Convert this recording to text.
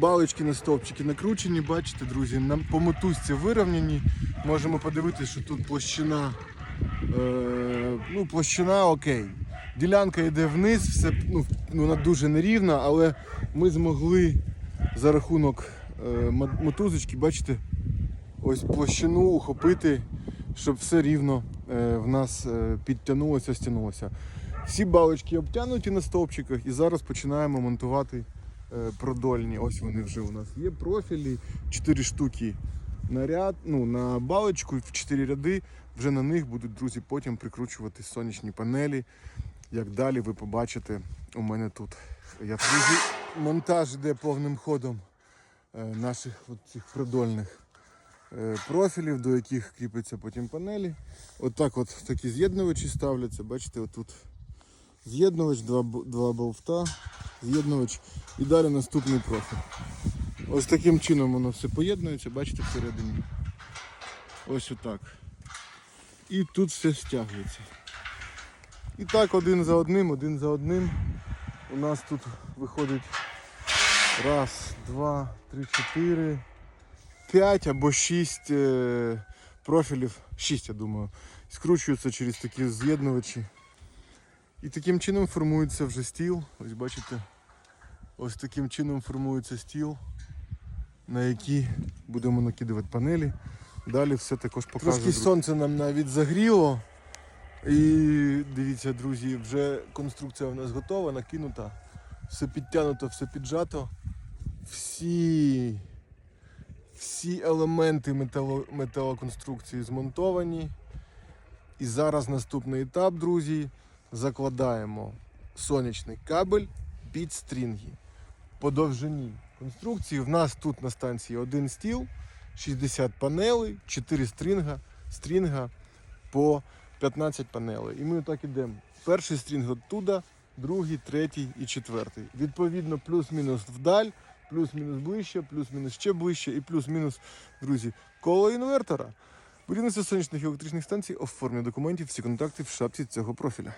Балочки на стовпчики накручені, бачите, друзі, на, по мотузці вирівняні. Можемо подивитися, що тут площина, е, ну, площина окей. Ділянка йде вниз, все, ну, вона дуже нерівна, але ми змогли за рахунок е, мотузочки, бачите, ось площину ухопити, щоб все рівно е, в нас е, підтягнулося, стягнулося. Всі балочки обтянуті на стовпчиках і зараз починаємо монтувати продольні. Ось вони вже у нас є профілі, 4 штуки на ряд, ну, на балочку в 4 ряди. Вже на них будуть, друзі, потім прикручувати сонячні панелі. Як далі ви побачите у мене тут. Я друзі, монтаж йде повним ходом е, наших от цих продольних е, профілів, до яких кріпляться потім панелі. Отак от такі з'єднувачі ставляться. Бачите, отут з'єднувач, два, два болта, з'єднувач і далі наступний профіль. Ось таким чином воно все поєднується, бачите, всередині. Ось отак. І тут все стягується. І так один за одним, один за одним. У нас тут виходить раз, два, три, чотири, п'ять або шість е, профілів. Шість, я думаю. Скручуються через такі з'єднувачі. І таким чином формується вже стіл. Ось бачите, ось таким чином формується стіл, на який будемо накидувати панелі. Далі все також покажу. Трошки сонце нам навіть загріло. І дивіться, друзі, вже конструкція у нас готова, накинута. Все підтягнуто, все піджато. Всі, всі елементи метало, металоконструкції змонтовані. І зараз наступний етап, друзі. Закладаємо сонячний кабель під стрінги. По довжині конструкції в нас тут на станції один стіл, 60 панелей, 4 стрінга, стрінга по 15 панелей. І ми так ідемо. Перший стрінг оттуда, другий, третій і четвертий. Відповідно, плюс-мінус вдаль, плюс-мінус ближче, плюс-мінус ще ближче і плюс-мінус, друзі, коло інвертора. Будівництво сонячних і електричних станцій, оформлює документів, всі контакти в шапці цього профіля.